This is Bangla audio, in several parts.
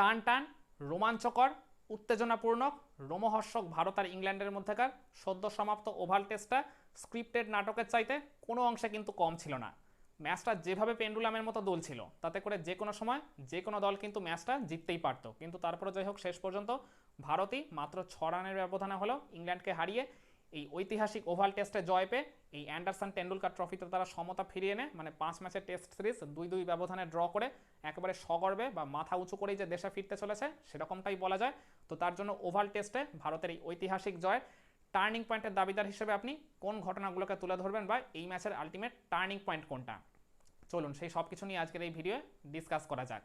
টান টান, রোমাঞ্চকর, উত্তেজনাপূর্ণ, রোমহর্ষক ভারত আর ইংল্যান্ডের মধ্যেকার সদ্য সমাপ্ত ওভাল টেস্টটা স্ক্রিপ্টেড নাটকের চাইতে কোনো অংশে কিন্তু কম ছিল না। ম্যাচটা যেভাবে পেন্ডুলামের মতো দোল ছিল, তাতে করে যে কোনো সময় যে কোনো দল কিন্তু ম্যাচটা জিততেই পারতো। কিন্তু তারপরে যাই হোক, শেষ পর্যন্ত ভারতই মাত্র ছ রানের ব্যবধানে হলো ইংল্যান্ডকে হারিয়ে এই ঐতিহাসিক ওভাল টেস্টে জয় পেয়ে এই অ্যান্ডারসন টেন্ডুলকার ট্রফিতে তারা সমতা ফিরিয়ে এনে মানে পাঁচ ম্যাচের টেস্ট সিরিজ দুই দুই ব্যবধানে ড্র করে একেবারে সগর্বে বা মাথা উঁচু করেই যে দেশে ফিরতে চলেছে, সেরকমটাই বলা যায়। তো তার জন্য ওভাল টেস্টে ভারতের এই ঐতিহাসিক জয় টার্নিং পয়েন্টের দাবিদার হিসেবে আপনি কোন ঘটনাগুলোকে তুলে ধরবেন বা এই ম্যাচের আলটিমেট টার্নিং পয়েন্ট কোনটা? চলুন সেই সব কিছু নিয়ে আজকের এই ভিডিও ডিসকাস করা যাক।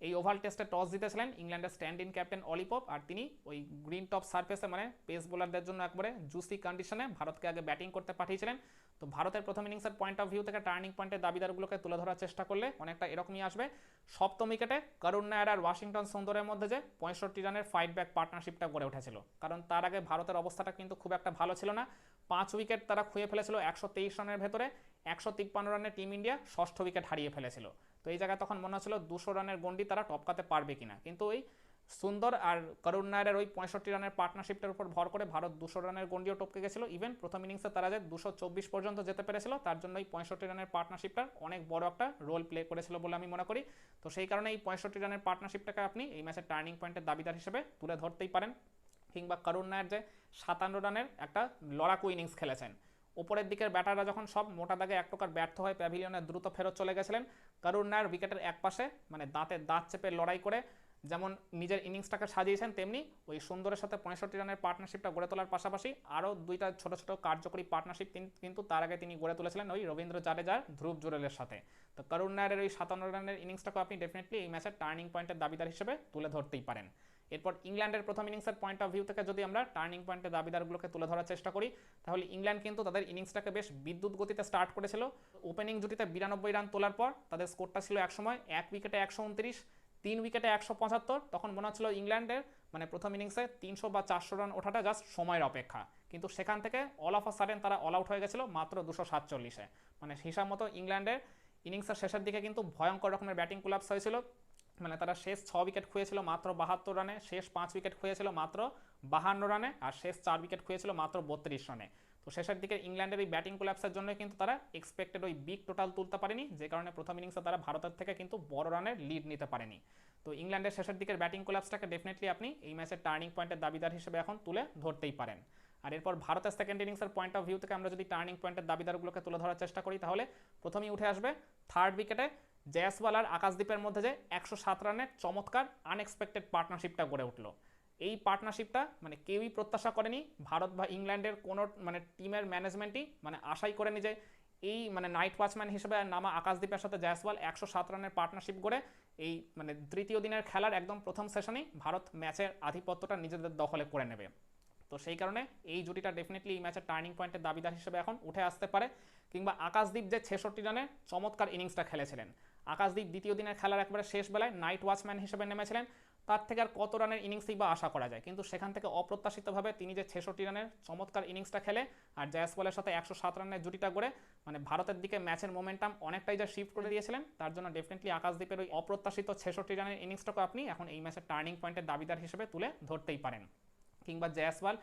এই ওভাল টেস্টে টস জিতেছিলেন ইংল্যান্ডের stand in captain Ollie Pope আর তিনি ওই গ্রিন টপ সার্ফেসে মানে পেস বোলারদের জন্য একবারে জুসি কন্ডিশনে ভারতকে আগে ব্যাটিং করতে পাঠিয়েছিলেন। তো ভারতের প্রথম ইনিংসের পয়েন্ট অফ ভিউ থেকে টার্নিং পয়েন্টের দাবিদারগুলোকে তুলে ধরার চেষ্টা করলে অনেকটা এরকমই আসবে। সপ্তম উইকেটে করুণ নায়ার আর ওয়াশিংটন সুন্দরের মধ্যে যে পঁয়ষট্টি রানের ফাইট ব্যাক পার্টনারশিপটা গড়ে উঠেছিল। কারণ তার আগে ভারতের অবস্থাটা কিন্তু খুব একটা ভালো ছিল না। পাঁচ উইকেট তারা খুঁয়ে ফেলেছিল একশো তেইশ রানের ভেতরে, একশো তিপ্পান্ন রানের টিম ইন্ডিয়া ষষ্ঠ উইকেট হারিয়ে ফেলেছিল। তো এই জায়গায় তখন মনে হচ্ছিল দুশো রানের গন্ডি তারা টপকাতে পারবে কিনা। কিন্তু ওই সুন্দর আর করুণ নায়ারের ওই পঁয়ষট্টি রানের পার্টনারশিপটার উপর ভর করে ভারত দুশো রানের গন্ডিও টপকে গেছিল। ইভেন প্রথম ইনিংসে তারা যে দুশো চব্বিশ পর্যন্ত যেতে পেরেছিল, তার জন্য এই পঁয়ষট্টি রানের পার্টনারশিপটার অনেক বড় একটা রোল প্লে করেছিল বলে আমি মনে করি। তো সেই কারণে এই পঁয়ষট্টি রানের পার্টনারশিপটাকে আপনি এই ম্যাচের টার্নিং পয়েন্টের দাবিদার হিসেবে তুলে ধরতেই পারেন। কিংবা করুণ নায়ার যে সাতান্ন রানের একটা লড়াকু ইনিংস খেলেছেন। ওপরের দিকের ব্যাটাররা যখন সব মোটা দাগে এক প্রকার ব্যর্থ হয়ে প্যাভিলিয়নে দ্রুত ফেরত চলে গেছিলেন করুণ নায়ার উইকেটের এক পাশে মানে দাঁতে দাঁত চেপে লড়াই করে যেমন নিজের ইনিংসটাকে সাজিয়েছেন, তেমনি ওই সুন্দরের সাথে পঁয়ষট্টি রানের পার্টনারশিপটা গড়ে তোলার পাশাপাশি আরও দুইটা ছোট ছোট কার্যকরী পার্টনারশিপ কিন্তু তার আগে তিনি গড়ে তুলেছিলেন ওই রবীন্দ্র জাডেজার, ধ্রুব জুরেলের সাথে। তো করুণ নায়ারের ওই সাতান্ন রানের ইনিংসটাকে আপনি ডেফিনেটলি এই ম্যাচের টার্নিং পয়েন্টের দাবিদার হিসেবে তুলে ধরতেই পারেন। এরপর ইংল্যান্ডের প্রথম ইনিংসের পয়েন্ট অফ ভিউ থেকে যদি আমরা টার্নিং পয়েন্টের দাবিদারগুলোকে তুলে ধরার চেষ্টা করি, তাহলে ইংল্যান্ড কিন্তু তাদের ইনিংসটাকে বেশ বিদ্যুৎ গতিতে স্টার্ট করেছিল। ওপেনিং জুটিতে বিরানব্বই রান তোলার পর তাদের স্কোরটা ছিল একসময় এক উইকেটে একশো উনত্রিশ, তিন উইকেটে একশো পঁচাত্তর। তখন মনে হচ্ছিল ইংল্যান্ডের মানে প্রথম ইনিংসে তিনশো বা চারশো রান ওঠাটা জাস্ট সময়ের অপেক্ষা। কিন্তু সেখান থেকে অল অফ আ সাডেন তারা অল আউট হয়ে গেছিল মাত্র দুশো সাতচল্লিশে। মানে হিসাব মতো ইংল্যান্ডের ইনিংসের শেষের দিকে কিন্তু ভয়ঙ্কর রকমের ব্যাটিং কোলাপস হয়েছিল। মানে তারা শেষ ছ উইকেট খুঁয়েছিল মাত্র বাহাত্তর রানে শেষ পাঁচ উইকেট খুঁয়েছিল মাত্র বাহান্ন রানে আর শেষ চার উইকেট খুঁয়েছিল মাত্র বত্রিশ রানে তো শেষের দিকে ইংল্যান্ডের এই ব্যাটিং কোলাপসের জন্য কিন্তু তারা এক্সপেক্টেড ওই বিগ টোটাল তুলতে পারেনি, যে কারণে প্রথম ইনিংসে তারা ভারতের থেকে কিন্তু বড় রানের লিড নিতে পারেনি। তো ইংল্যান্ডের শেষের দিকের ব্যাটিং কোলাপসটাকে ডেফিনেটলি আপনি এই ম্যাচের টার্নিং পয়েন্টের দাবিদার হিসেবে এখন তুলে ধরতেই পারেন। আর এরপর ভারতের সেকেন্ড ইনিংসের পয়েন্ট অফ ভিউ থেকে আমরা যদি টার্নিং পয়েন্টের দাবিদারগুলোকে তুলে ধরার চেষ্টা করি, তাহলে প্রথমেই উঠে আসবে থার্ড উইকেটে জয়াসওয়াল আর আকাশদ্বীপের মধ্যে যে একশো সাত রানের চমৎকার আনএক্সপেক্টেড পার্টনারশিপটা গড়ে উঠল। এই পার্টনারশিপটা মানে কেউই প্রত্যাশা করেনি। ভারত বা ইংল্যান্ডের কোনো মানে টিমের ম্যানেজমেন্টই মানে আশাই করেনি যে এই মানে নাইট ওয়াচম্যান হিসেবে নামা আকাশদ্বীপের সাথে জয়সওয়াল একশো সাত রানের পার্টনারশিপ করে এই মানে তৃতীয় দিনের খেলার একদম প্রথম সেশনেই ভারত ম্যাচের আধিপত্যটা নিজেদের দখলে করে নেবে। তো সেই কারণে এই জুটিটা ডেফিনেটলি এই ম্যাচের টার্নিং পয়েন্টের দাবিদার হিসেবে এখন উঠে আসতে পারে। কিংবা আকাশদ্বীপ যে ছেষট্টি রানের চমৎকার ইনিংসটা খেলেছিলেন। আকাশদ্বীপ দ্বিতীয় দিনের খেলার একবারে শেষ বেলায় নাইট ওয়াচম্যান হিসেবে নেমেছিলেন। তার থেকে আর কত রানের ইনিংসই বা আশা করা যায়? কিন্তু সেখান থেকে অপ্রত্যাশিতভাবে তিনি যে ছেষট্টি রানের চমৎকার ইনিংসটা খেলে আর জয়াসওয়ালের সাথে একশো সাত রানের জুটিটা করে মানে ভারতের দিকে ম্যাচের মোমেন্টাম অনেকটাই যা শিফট করে দিয়েছিলেন, তার জন্য ডেফিনেটলি আকাশদ্বীপের ওই অপ্রত্যাশিত ছেষট্টি রানের ইনিংসটাকে আপনি এখন এই ম্যাচের টার্নিং পয়েন্টের দাবিদার হিসেবে তুলে ধরতেই পারেন। কিংবা জয়াসওয়াল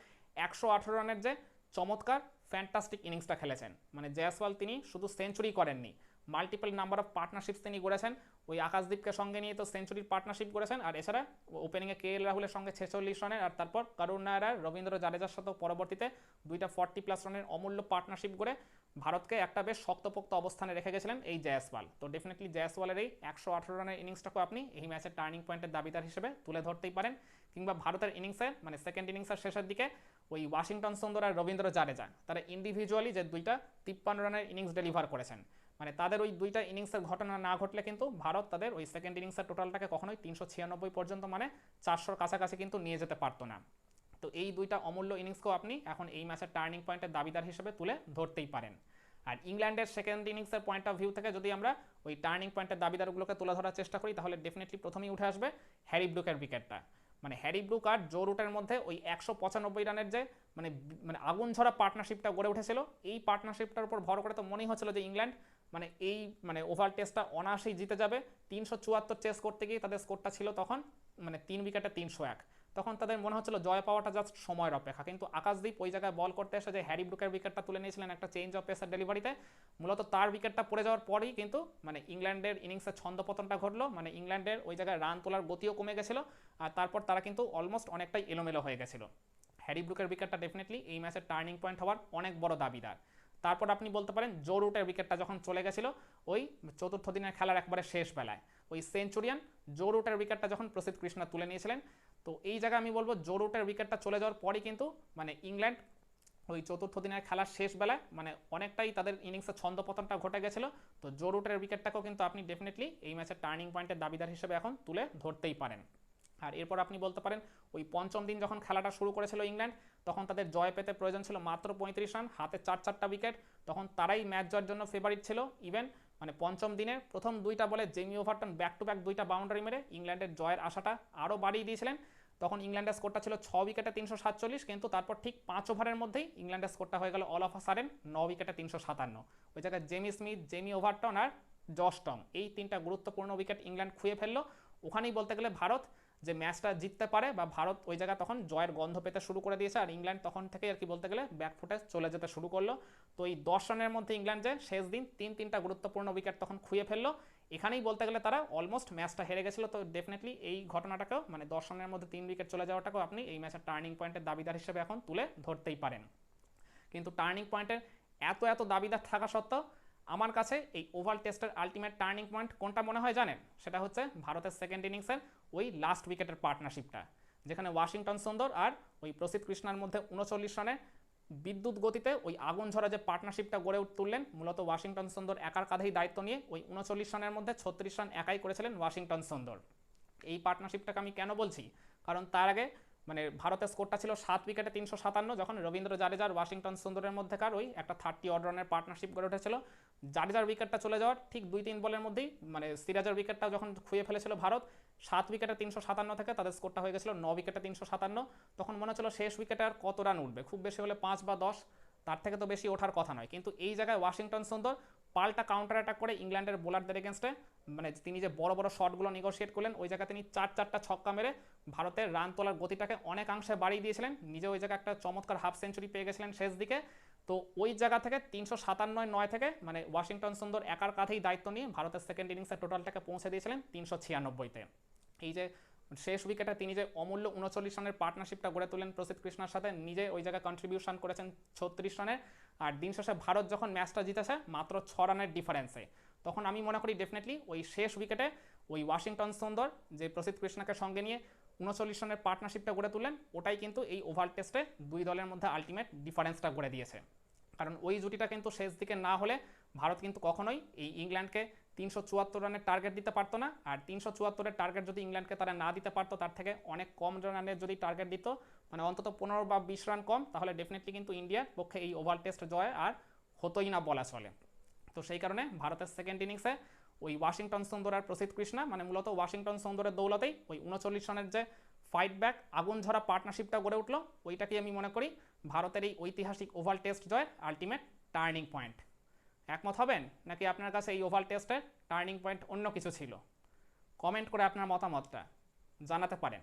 একশো আঠেরো রানের যে চমৎকার ফ্যান্টাস্টিক ইনিংসটা খেলেছেন। মানে জয়াসওয়াল তিনি শুধু সেঞ্চুরি করেননি মাল্টিপল নাম্বার অফ পার্টনারশিপস তিনি গড়েছেন। ওই আকাশদ্বীপকে সঙ্গে নিয়ে তো সেঞ্চুরির পার্টনারশিপ করেছেন আর এছাড়া ওপেনিংয়ে কে এল রাহুলের সঙ্গে ছেচল্লিশ রানের আর তারপর করুণ নায়ার, রবীন্দ্র জাডেজার সাথেও পরবর্তীতে দুইটা ফর্টি প্লাস রানের অমূল্য পার্টনারশিপ করে ভারতকে একটা বেশ শক্তপোক্ত অবস্থানে রেখে গেছিলেন এই জয়াসওয়াল। তো ডেফিনেটলি জয়াসওয়ালের এই একশো আঠেরো রানের ইনিংসটাকে আপনি এই ম্যাচের টার্নিং পয়েন্টের দাবিদার হিসেবে তুলে ধরতেই পারেন। কিংবা ভারতের ইনিংসে মানে সেকেন্ড ইনিংসের শেষের দিকে ওই ওয়াশিংটন সুন্দর আর রবীন্দ্র জাডেজা। তারা ইন্ডিভিজুয়ালি যে দুইটা তিপ্পান্ন রানের ইনিংস ডেলিভার করেছেন। মানে তাদের ওই দুইটা ইনিংসের ঘটনা না ঘটলে কিন্তু ভারত তাদের ওই সেকেন্ড ইনিংসের টোটালটাকে কখনোই তিনশো ছিয়ানব্বই পর্যন্ত মানে চারশোর কাছাকাছি কিন্তু নিয়ে যেতে পারতো না। তো এই দুইটা অমূল্য ইনিংসকেও আপনি এখন এই ম্যাচের টার্নিং পয়েন্টের দাবিদার হিসেবে তুলে ধরতেই পারেন। আর ইংল্যান্ডের সেকেন্ড ইনিংসের পয়েন্ট অফ ভিউ থেকে যদি আমরা ওই টার্নিং পয়েন্টের দাবিদারগুলোকে তুলে ধরার চেষ্টা করি, তাহলে ডেফিনেটলি প্রথমেই উঠে আসবে হ্যারি ব্রুকের উইকেটটা মানে হ্যারি ব্রুক আর জো রুটের মধ্যে ওই একশো পঁচানব্বই রানের যে মানে মানে আগুন ঝরা পার্টনারশিপটা গড়ে উঠেছিল, এই পার্টনারশিপটার উপর ভর করে তো মনেই হচ্ছিল যে ইংল্যান্ড মানে এই মানে ওভার টেস্টটা অনায়াসেই জিতে যাবে। তিনশো চুয়াত্তর চেস করতে গিয়ে তাদের স্কোরটা ছিল তখন মানে তিন উইকেটে তিনশো এক। তখন তাদের মনে হচ্ছিল জয় পাওয়াটা জাস্ট সময়ের অপেক্ষা। কিন্তু আকাশদীপ ওই জায়গায় বল করতে এসে যে হ্যারি ব্রুকের উইকেটটা তুলে নিয়েছিলেন একটা চেঞ্জ অফ পেসার ডেলিভারিতে মূলত তার উইকেটটা পড়ে যাওয়ার পরেই কিন্তু মানে ইংল্যান্ডের ইনিংসের ছন্দপতনটা ঘটলো মানে ইংল্যান্ডের ওই জায়গায় রান তোলার গতিও কমে গেছিল, আর তারপর তারা কিন্তু অলমোস্ট অনেকটাই এলোমেলো হয়ে গেছিল। হ্যারি ব্রুকের উইকেটটা ডেফিনেটলি এই ম্যাচের টার্নিং পয়েন্ট হওয়ার অনেক বড় দাবিদার। তারপর আপনি বলতে পারেন, জো রুটের উইকেটটা যখন চলে গেছিল, ওই চতুর্থ দিনের খেলার একবারে শেষ বেলায়। ওই সেঞ্চুরিয়ান জো রুটের উইকেটটা যখন প্রসিদ্ধ কৃষ্ণা তুলে নিয়েছিলেন, তো এই জায়গায় আমি বলব জো রুটের উইকেটটা চলে যাওয়ার পরই কিন্তু মানে ইংল্যান্ড ওই চতুর্থ দিনের খেলার শেষ বেলায় মানে অনেকটাই তাদের ইনিংসের ছন্দপতনটা ঘটে গেছিল। তো জো রুটের উইকেটটাকেও কিন্তু আপনি ডেফিনেটলি এই ম্যাচের টার্নিং পয়েন্টের দাবিদার হিসেবে এখন তুলে ধরতেই পারেন। আর এরপর আপনি বলতে পারেন, ওই পঞ্চম দিন যখন খেলাটা শুরু করেছিল ইংল্যান্ড, তখন তাদের জয় পেতে প্রয়োজন ছিল মাত্র পঁয়ত্রিশ রান, হাতে চার চারটা উইকেট, তখন তারাই ম্যাচ জয়ের জন্য ফেভারিট ছিল। ইভেন মানে পঞ্চম দিনে প্রথম দুইটা বলে Jamie Overton back to back দুইটা বাউন্ডারি মেরে ইংল্যান্ডের জয়ের আশাটা আরও বাড়িয়ে দিয়েছিলেন। তখন ইংল্যান্ডের স্কোরটা ছিল ছ উইকেটে তিনশো সাতচল্লিশ, কিন্তু তারপর ঠিক পাঁচ ওভারের মধ্যেই ইংল্যান্ডের স্কোরটা হয়ে গেল অল অফ আ সারেন ন উইকেটে তিনশো সাতান্ন। ওই জায়গায় জেমি স্মিথ, জেমি ওভারটন আর জস্টম এই তিনটা গুরুত্বপূর্ণ উইকেট ইংল্যান্ড খুঁয়ে ফেলল। ওখানেই বলতে গেলে ভারত যে ম্যাচটা জিততে পারে বা ভারত ওই জায়গায় তখন জয়ের গন্ধ পেতে শুরু করে দিয়েছে আর ইংল্যান্ড তখন থেকে আর কি বলতে গেলে ব্যাকফুটে চলে যেতে শুরু করল। তো এই দশ রানের মধ্যে ইংল্যান্ড যে শেষ দিন তিন তিনটা গুরুত্বপূর্ণ উইকেট তখন খুঁয়ে ফেলল। এখানেই বলতে গেলে তারা অলমোস্ট ম্যাচটা হেরে গেছিল। তো ডেফিনেটলি এই ঘটনাটাকেও মানে দশ রানের মধ্যে তিন উইকেট চলে যাওয়াটাকেও আপনি এই ম্যাচের টার্নিং পয়েন্টের দাবিদার হিসেবে এখন তুলে ধরতেই পারেন। কিন্তু টার্নিং পয়েন্টের এত এত দাবিদার থাকা সত্ত্বেও আমার কাছে এই ওভাল টেস্টের আলটিমেট টার্নিং পয়েন্ট কোনটা মনে হয় জানেন? সেটা হচ্ছে ভারতের সেকেন্ড ইনিংসের ওই লাস্ট উইকেটের পার্টনারশিপটা যেখানে ওয়াশিংটন সুন্দর আর ওই প্রসিদ্ধ কৃষ্ণার মধ্যে উনচল্লিশ রানে বিদ্যুৎ গতিতে ওই আগুন ঝরা যে পার্টনারশিপটা গড়ে তুললেন, মূলত ওয়াশিংটন সুন্দর একার কাঁধেই দায়িত্ব নিয়ে ওই উনচল্লিশ রানের মধ্যে ছত্রিশ রান একাই করেছিলেন ওয়াশিংটন সুন্দর। এই পার্টনারশিপটাকে আমি কেন বলছি? কারণ তার আগে মানে ভারতের স্কোরটা ছিল সাত উইকেটে তিনশো সাতান্ন, যখন রবীন্দ্র জাডেজার ওয়াশিংটন সুন্দরের মধ্যেকার ওই একটা থার্টি অড রানের পার্টনারশিপ গড়ে উঠেছিল। জাডেজার উইকেটটা চলে যাওয়ার ঠিক দুই তিন বলের মধ্যেই মানে সিরাজের উইকেটটা যখন খুঁয়ে ফেলেছিল ভারত, সাত উইকেটে তিনশো সাতান্ন থেকে তাদের স্কোরটা হয়ে গেছিল ন উইকেটে তিনশো সাতান্ন। তখন মনে হচ্ছিল শেষ উইকেটে আর কত রান উঠবে? খুব বেশি হলে পাঁচ বা দশ, তার থেকে তো বেশি ওঠার কথা নয়। কিন্তু এই জায়গায় ওয়াশিংটন সুন্দর পাল্টা কাউন্টার অ্যাটাক করে ইংল্যান্ডের বোলারদের এগেনস্টে মানে তিনি যে বড় বড় শটগুলো নেগোশিয়েট করলেন, ওই জায়গায় তিনি চার চারটা ছক্কা মেরে ভারতের রান তোলার গতিটাকে অনেকাংশে বাড়িয়ে দিয়েছিলেন। নিজে ওই জায়গায় একটা চমৎকার হাফ সেঞ্চুরি পেয়ে গেছিলেন শেষ দিকে। তো ওই জায়গা থেকে তিনশো সাতান্ন নয় থেকে মানে ওয়াশিংটন সুন্দর একার কাঁধেই দায়িত্ব নিয়ে ভারতের সেকেন্ড ইনিংসের টোটালটাকে পৌঁছে দিয়েছিলেন তিনশো ছিয়ানব্বইতে। এই যে শেষ উইকেটে তিনি যে অমূল্য উনচল্লিশ রানের পার্টনারশিপটা গড়ে তোলেন প্রসিদ্ধ কৃষ্ণার সাথে, নিজে ওই জায়গায় কন্ট্রিবিউশন করেছেন ছত্রিশ রানের আর দিন শেষে ভারত যখন ম্যাচটা জিতেছে, মাত্র ছ রানের ডিফারেন্সে তখন আমি মনে করি ডেফিনেটলি ওই শেষ উইকেটে ওই ওয়াশিংটন সুন্দর, যে প্রসিদ্ধ কৃষ্ণাকে সঙ্গে নিয়ে উনচল্লিশ রানের পার্টনারশিপটা গড়ে তুললেন, ওটাই কিন্তু এই ওভার টেস্টে দুই দলের মধ্যে আলটিমেট ডিফারেন্সটা গড়ে দিয়েছে। কারণ ওই জুটিটা কিন্তু শেষ দিকে না হলে ভারত কিন্তু কখনোই এই ইংল্যান্ডকে তিনশো চুয়াত্তর রানের টার্গেট দিতে পারতো না। আর তিনশো চুয়াত্তরের টার্গেট যদি ইংল্যান্ডকে তারা না দিতে পারতো, তার থেকে অনেক কম রানের যদি টার্গেট দিত মানে অন্তত পনেরো বা বিশ রান কম, তাহলে ডেফিনেটলি কিন্তু ইন্ডিয়ার পক্ষে এই ওভার টেস্ট জয় আর হতোই না বলা চলে। তো সেই কারণে ভারতের সেকেন্ড ইনিংসে ওই ওয়াশিংটন সুন্দর আর প্রসিদ্ধ কৃষ্ণা মানে মূলত ওয়াশিংটন সুন্দরের দৌলতেই ওই উনচল্লিশ রানের যে ফাইট ব্যাক আগুন ঝরা পার্টনারশিপটা গড়ে উঠল। ওইটাকে আমি মনে করি ভারতের এই ঐতিহাসিক ওভাল টেস্ট জয়ের আলটিমেট টার্নিং পয়েন্ট একমত হবেন? নাকি আপনার কাছে এই ওভাল টেস্টের টার্নিং পয়েন্ট অন্য কিছু ছিল? কমেন্ট করে আপনার মতামতটা জানাতে পারেন।